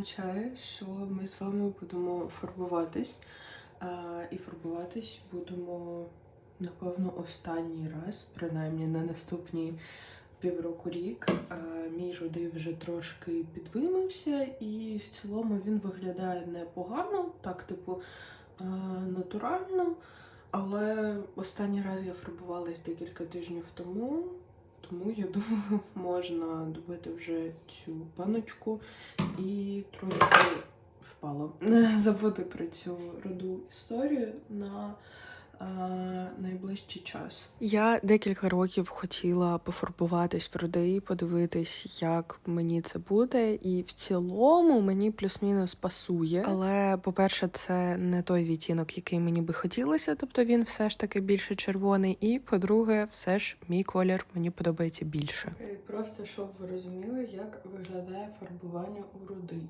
означає, що ми з вами будемо фарбуватись. І фарбуватись будемо, напевно, останній раз, принаймні на наступні півроку рік. Мій рудий вже трошки підвимився, і в цілому він виглядає непогано, так, типу, натурально. Але останній раз я фарбувалась декілька тижнів тому. Тому я думаю, можна добити вже цю баночку і трошки впало. Забути про цю роду історію на найближчий час. Я декілька років хотіла пофарбуватись в рудий, подивитись, як мені це буде. І в цілому мені плюс-мінус пасує. Але, по-перше, це не той відтінок, який мені би хотілося, тобто він все ж таки більше червоний. І по-друге, все ж мій колір мені подобається більше. Просто щоб ви розуміли, як виглядає фарбування у рудий.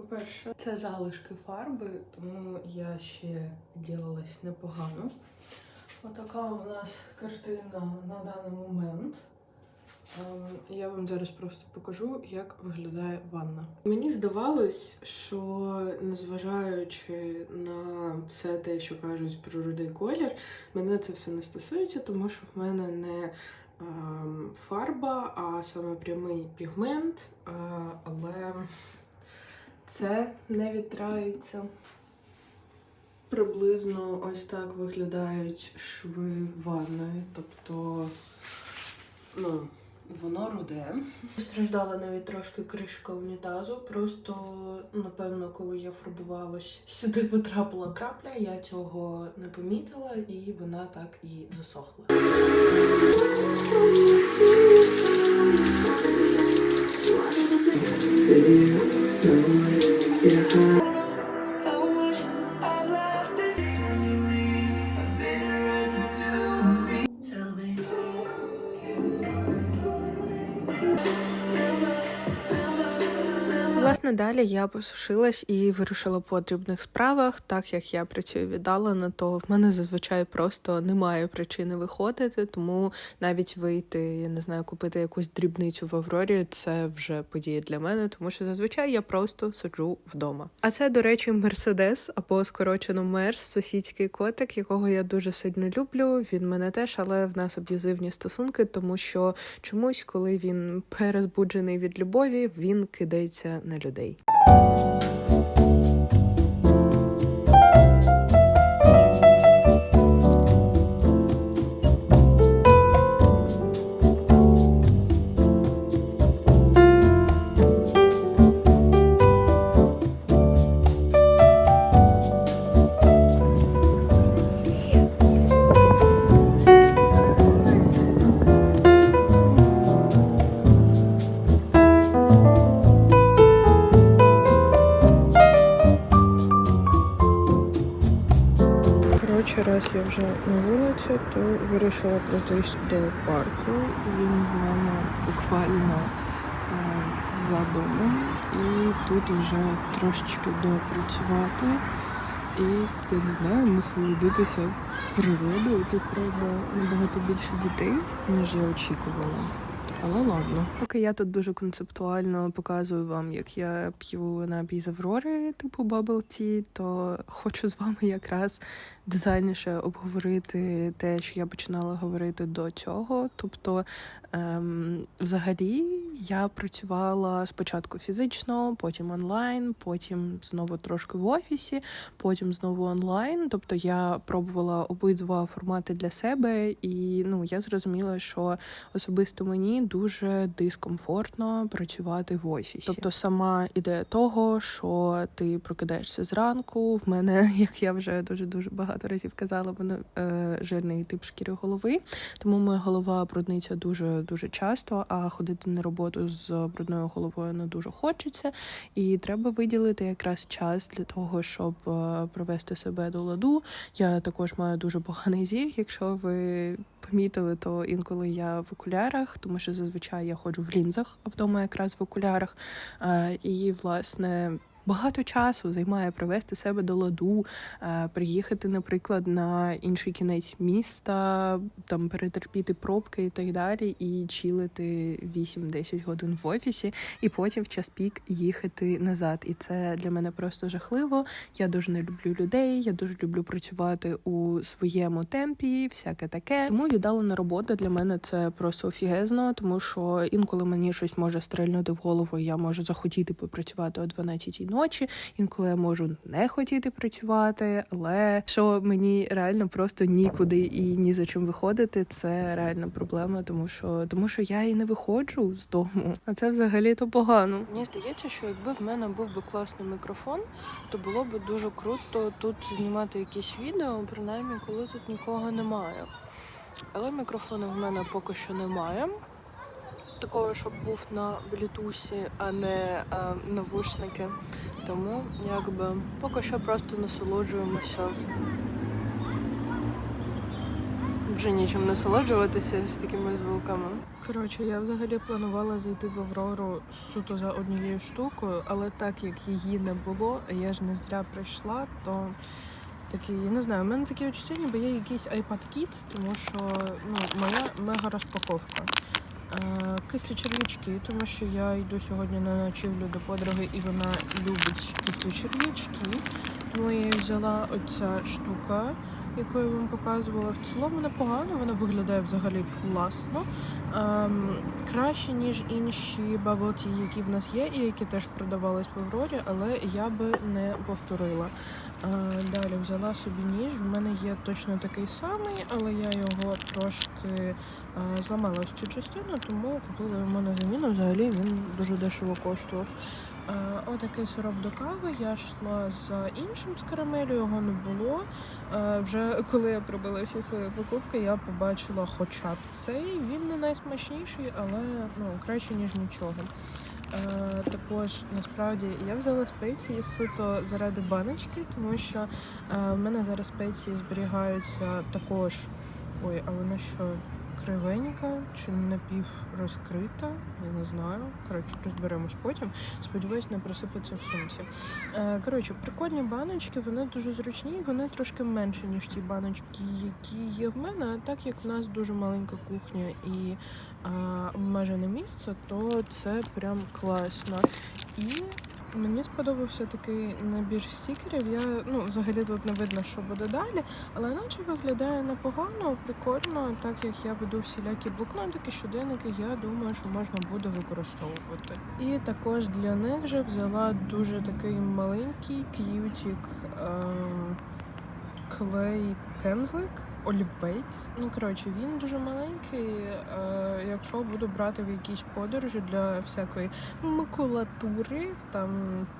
По-перше, це залишки фарби, тому я ще ділилась непогано. Отака у нас картина на даний момент. Ем, Я вам зараз просто покажу, як виглядає ванна. Мені здавалось, що незважаючи на все те, що кажуть про рудий колір, мене це все не стосується, тому що в мене не ем, фарба, а саме прямий пігмент. Е, Але це не відтрається. Приблизно ось так виглядають шви ванної. Тобто, ну, воно руде. Страждала навіть трошки кришка унітазу. Просто, напевно, коли я фарбувалась, сюди потрапила крапля, я цього не помітила, і вона так і засохла. Власне, далі я посушилась і вирушила по потрібних справах. Так як я працюю віддалено, то в мене зазвичай просто немає причини виходити, тому навіть вийти, я не знаю, купити якусь дрібницю в Аврорі це вже подія для мене, тому що зазвичай я просто сиджу вдома. А це, до речі, Мерседес або скорочено Мерс, сусідський котик, якого я дуже сильно люблю. Він мене теж, але в нас аб'юзивні стосунки, тому що чомусь, коли він перезбуджений від любові, він кидається на людей. Коротше, я вже на вулиці, то вирішила пройтись до парку. Він в мене буквально е, за домом. І тут вже трошечки допрацювати. І я не знаю, насолодитися природою. Тут правда набагато більше дітей, ніж я очікувала. Але ладно. Поки я тут дуже концептуально показую вам, як я п'ю напій з Аврори, типу Bubble Tea, то хочу з вами якраз детальніше обговорити те, що я починала говорити до цього. Тобто, ем, взагалі, я працювала спочатку фізично, потім онлайн, потім знову трошки в офісі, потім знову онлайн. Тобто я пробувала обидва формати для себе, і ну я зрозуміла, що особисто мені дуже дискомфортно працювати в офісі. Тобто, сама ідея того, що ти прокидаєшся зранку. В мене, як я вже дуже дуже багато разів казала, мене е, жирний тип шкіри голови, тому моя голова брудниться дуже дуже часто. А ходити на роботу з брудною головою не дуже хочеться, і треба виділити якраз час для того, щоб е, привести себе до ладу. Я також маю дуже поганий зір, якщо ви помітили, то інколи я в окулярах, тому що зазвичай я ходжу в лінзах, а вдома якраз в окулярах. Е, І власне багато часу займає привести себе до ладу, е, приїхати, наприклад, на інший кінець міста, там перетерпіти пробки і так далі, і чилити 8-10 годин в офісі, і потім в час пік їхати назад. І це для мене просто жахливо. Я дуже не люблю людей, я дуже люблю працювати у своєму темпі, всяке таке. Тому віддалена робота для мене це просто офігезно, тому що інколи мені щось може стрельнути в голову, я можу захотіти попрацювати о 12-й ночі. Інколи я можу не хотіти працювати, але що мені реально просто нікуди і ні за чим виходити, це реальна проблема, тому що тому що я і не виходжу з дому. А це взагалі то погано. Мені здається, що якби в мене був би класний мікрофон, то було б дуже круто тут знімати якісь відео, принаймні коли тут нікого немає. Але мікрофону в мене поки що немає. Такого, щоб був на блютусі, а не а, навушники. Тому якби поки що просто насолоджуємося. Вже нічим насолоджуватися з такими звуками. Коротше, я взагалі планувала зайти в Аврору суто за однією штукою, але так як її не було, я ж не зря прийшла, то такий, не знаю, у мене таке відчуття, ніби є якийсь iPad Kit, тому що ну, моя мега розпаковка. Кислі черв'ячки, тому що я йду сьогодні на ночівлю до подруги, і вона любить кислі черв'ячки. Тому я взяла оця штука, яку я вам показувала. В цілому непогано, вона виглядає взагалі класно. Ем, краще, ніж інші баблті, які в нас є, і які теж продавались в Аврорі, але я би не повторила. Е, Далі взяла собі ніж. В мене є точно такий самий, але я його трошки е, зламала ось цю частину, тому купила йому на заміну. Взагалі він дуже дешево коштував. Е, Отакий сироп до кави. Я йшла за іншим з карамелю, його не було. Е, Вже коли я пробила всі свої покупки, я побачила хоча б цей. Він не найсмачніший, але ну краще ніж нічого. Е, також насправді я взяла спеції суто заради баночки, тому що в мене зараз спеції зберігаються також. Ой, а вона що кривенька чи напів розкрита? Я не знаю. Коротше, розберемось потім. Сподіваюсь, не просипеться в сумці. Е, коротше, прикольні баночки, вони дуже зручні, вони трошки менші, ніж ті баночки, які є в мене. А так як в нас дуже маленька кухня і обмежене місце, то це прям класно. І мені сподобався такий набір стікерів. Я ну взагалі тут не видно, що буде далі, але наче виглядає непогано, прикольно, так як я веду всілякі блокнотики, щоденники, я думаю, що можна буде використовувати. І також для них же взяла дуже такий маленький к'ютік ем, клей пензлик. Олівець. Ну, коротше, він дуже маленький. Е, якщо буду брати в якісь подорожі для всякої макулатури, там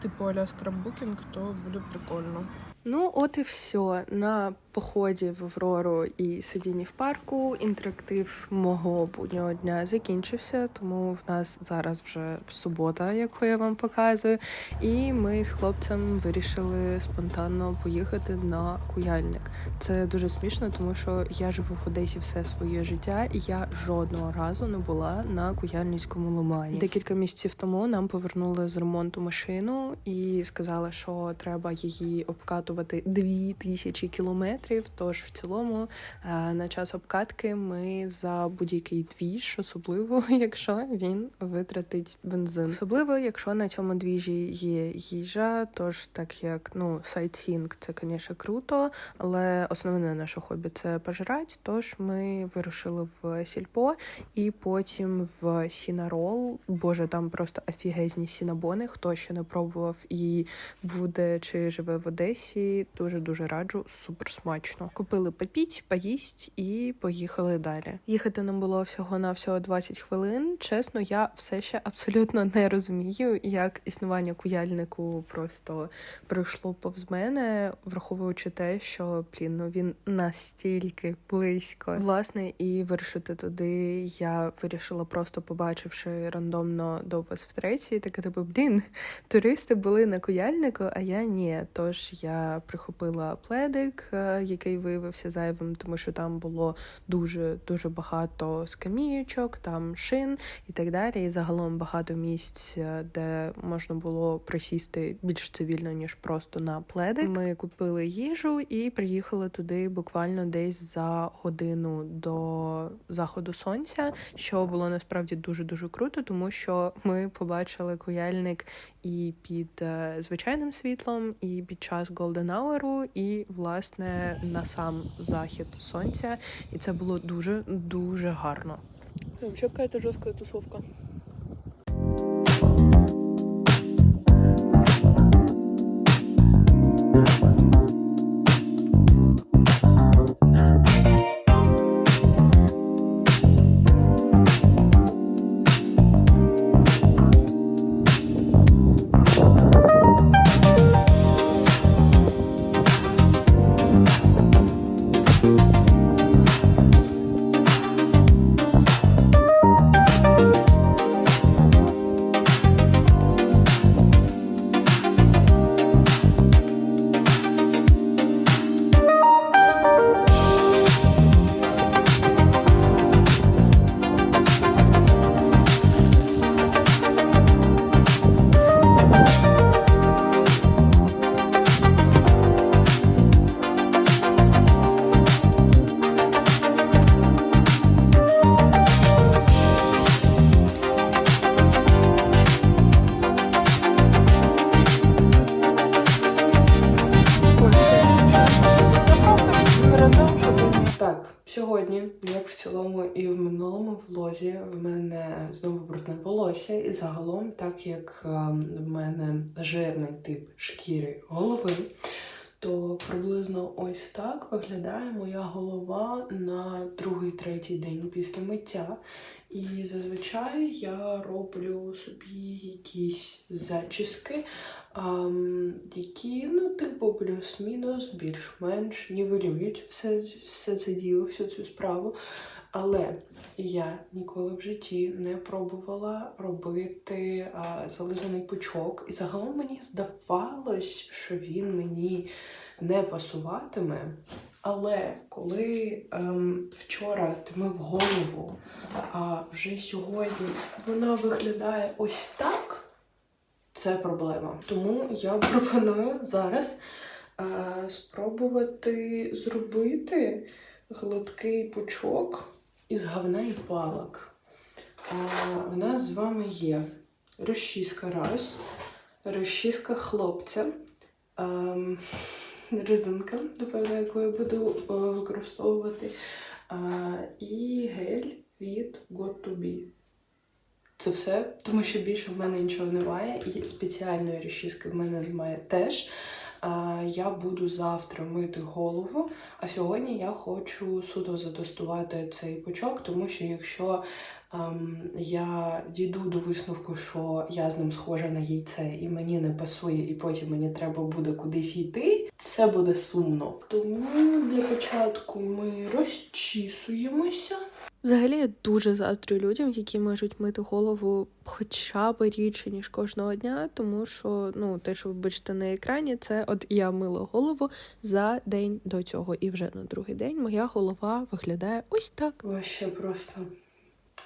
типу аля скраббукінг, то буде прикольно. Ну, от і все. На поході в Аврору і сидінні в парку. Інтерактив мого буднього дня закінчився, тому в нас зараз вже субота, яку я вам показую. І ми з хлопцем вирішили спонтанно поїхати на куяльник. Це дуже смішно, тому що я живу в Одесі все своє життя, і я жодного разу не була на куяльницькому лимані. Декілька місяців тому нам повернули з ремонту машину і сказали, що треба її обкатувати дві тисячі кілометрів. Тож в цілому е, на час обкатки ми за будь-який двіж, особливо якщо він витратить бензин. Особливо, якщо на цьому двіжі є їжа, тож так як ну сайтсінг це, звісно, круто, але основне наше хобі це пожрати. Тож ми вирушили в сільпо і потім в Сінарол. Боже, там просто офігезні сінабони. Хто ще не пробував і буде чи живе в Одесі, дуже дуже раджу. Супер смачно. Купили попіть, поїсть і поїхали далі. Їхати нам було всього на всього 20 хвилин. Чесно, я все ще абсолютно не розумію, як існування куяльнику просто пройшло повз мене, враховуючи те, що блін, ну він настільки близько. Власне, і вирішити туди я вирішила просто побачивши рандомно допис в треці, таке типу, блін, туристи були на куяльнику, а я ні. Тож я прихопила пледик, е, який виявився зайвим, тому що там було дуже дуже багато скаміючок, там шин і так далі. І загалом багато місць, е, де можна було присісти більш цивільно ніж просто на пледик. Ми купили їжу і приїхали туди буквально десь за годину до заходу сонця, що було насправді дуже дуже круто, тому що ми побачили куяльник і під е, звичайним світлом, і під час Golden Hour, і власне на сам захід сонця. І це було дуже дуже гарно. Взагалі какая-то тусовка. Загалом, так як ем, в мене жирний тип шкіри голови, то приблизно ось так виглядає моя голова на другий-третій день після миття. І зазвичай я роблю собі якісь зачіски, які, ну, типу, плюс-мінус, більш-менш нівелюють все, все це діло, всю цю справу. Але я ніколи в житті не пробувала робити а, зализаний пучок. І загалом мені здавалось, що він мені не пасуватиме. Але коли ем, вчора ти мив голову, а вже сьогодні вона виглядає ось так, це проблема. Тому я пропоную зараз е, спробувати зробити гладкий пучок із говна і палок. Е, у нас з вами є розчіска раз, розчіска хлопця. ем, резинка, напевно, яку я буду е, використовувати. А, і гель від Got to Be. Це все, тому що більше в мене нічого немає. І спеціальної розчіски в мене немає теж. А, я буду завтра мити голову, а сьогодні я хочу суто затестувати цей пучок, тому що якщо ем, я дійду до висновку, що я з ним схожа на яйце і мені не пасує, і потім мені треба буде кудись йти, це буде сумно. Тому для початку ми розчісуємося. Взагалі я дуже заздрю людям, які можуть мити голову хоча б рідше, ніж кожного дня, тому що ну те, що ви бачите на екрані, це от я мила голову за день до цього, і вже на другий день моя голова виглядає ось так. Вообще просто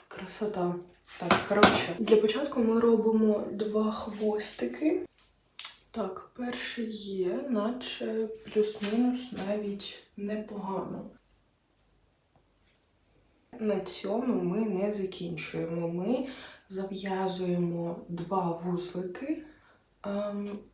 красота. Так, коротше, для початку ми робимо два хвостики. Так, перший є, наче плюс-мінус навіть непогано. На цьому ми не закінчуємо. Ми зав'язуємо два вузлики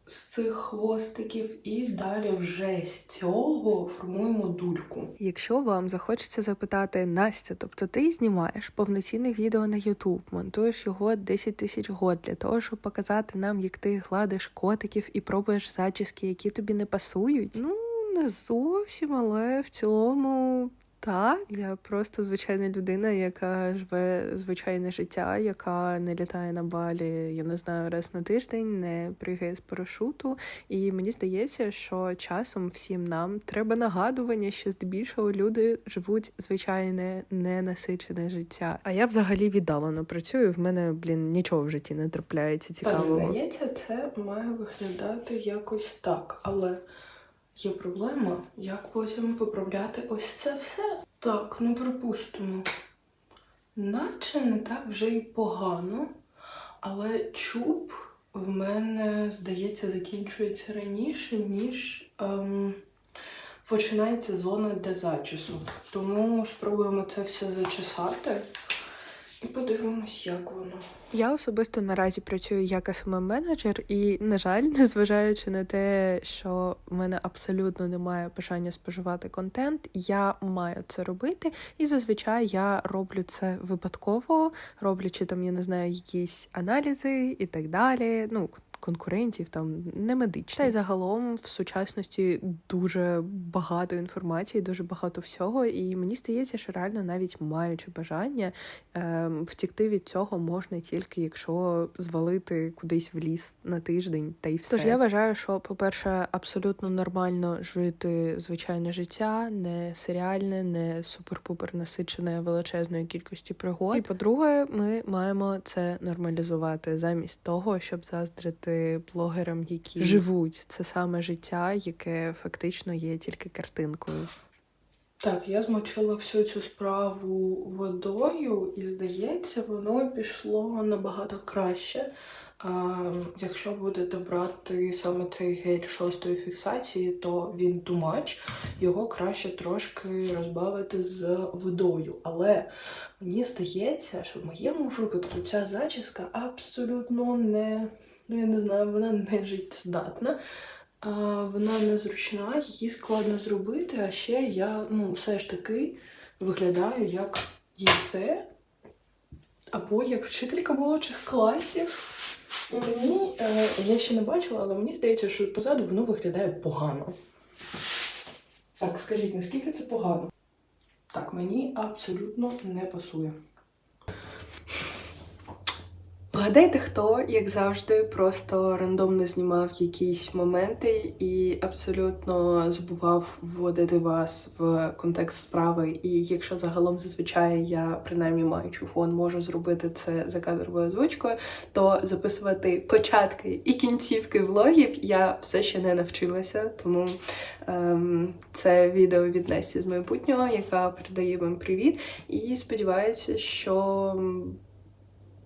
з цих хвостиків, і далі вже з цього формуємо дульку. Якщо вам захочеться запитати Настя, тобто ти знімаєш повноцінне відео на YouTube, монтуєш його 10 тисяч год для того, щоб показати нам, як ти гладиш котиків і пробуєш зачіски, які тобі не пасують. Ну не зовсім, але в цілому. Так, я просто звичайна людина, яка живе звичайне життя, яка не літає на балі, я не знаю, раз на тиждень, не пригає з парашуту. І мені здається, що часом всім нам треба нагадування, що здебільшого люди живуть звичайне ненасичене життя. А я взагалі віддалено працюю. В мене, блін, нічого в житті не трапляється цікавого. Так, здається, це має виглядати якось так, але Є проблема, як потім поправляти ось це все. Так, ну припустимо. Наче не так вже й погано, але чуб в мене, здається, закінчується раніше, ніж ем, починається зона для зачісу. Тому спробуємо це все зачесати і подивимось, як воно. Я особисто наразі працюю як smm менеджер і, на жаль, незважаючи на те, що в мене абсолютно немає бажання споживати контент, я маю це робити, і зазвичай я роблю це випадково, роблячи там, я не знаю, якісь аналізи і так далі. Ну, конкурентів, там не медичні. Та й загалом в сучасності дуже багато інформації, дуже багато всього. І мені здається, що реально навіть маючи бажання, ем, втікти від цього можна тільки якщо звалити кудись в ліс на тиждень, та й все. Тож я вважаю, що, по-перше, абсолютно нормально жити звичайне життя, не серіальне, не супер-пупер насичене величезною кількістю пригод. І по-друге, ми маємо це нормалізувати замість того, щоб заздрити блогерам, які живуть це саме життя, яке фактично є тільки картинкою. Так, я змочила всю цю справу водою, і здається, воно пішло набагато краще. А, якщо будете брати саме цей гель шостої фіксації, то він much. Його краще трошки розбавити з водою. Але мені здається, що в моєму випадку ця зачіска абсолютно не, ну я не знаю, вона не життєздатна. Вона незручна, її складно зробити, а ще я ну, все ж таки виглядаю як яйце або як вчителька молодших класів. Мені, е, я ще не бачила, але мені здається, що позаду воно виглядає погано. Так, скажіть, наскільки це погано? Так, мені абсолютно не пасує. Вгадайте, хто, як завжди, просто рандомно знімав якісь моменти і абсолютно забував вводити вас в контекст справи. І якщо загалом зазвичай я, принаймні маючи фон, можу зробити це за кадровою озвучкою, то записувати початки і кінцівки влогів я все ще не навчилася. Тому ем, це відео від Насті з майбутнього, яка передає вам привіт. І сподівається, що.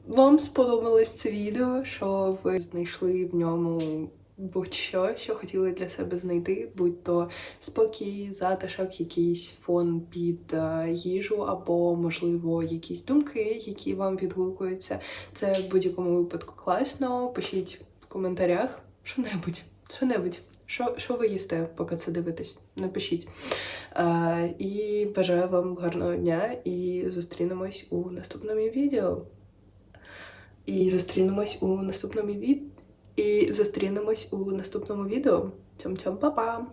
Вам сподобалось це відео, що ви знайшли в ньому будь-що, що хотіли для себе знайти, будь то спокій, затишок, якийсь фон під е, їжу, або, можливо, якісь думки, які вам відгукуються. Це в будь-якому випадку класно. Пишіть в коментарях що-небудь, що-небудь. Що, що ви їсте, поки це дивитесь? Напишіть. Е, і бажаю вам гарного дня і зустрінемось у наступному відео. І зустрінемось у наступному від... І зустрінемось у наступному відео. Цьом-цьом, па-па!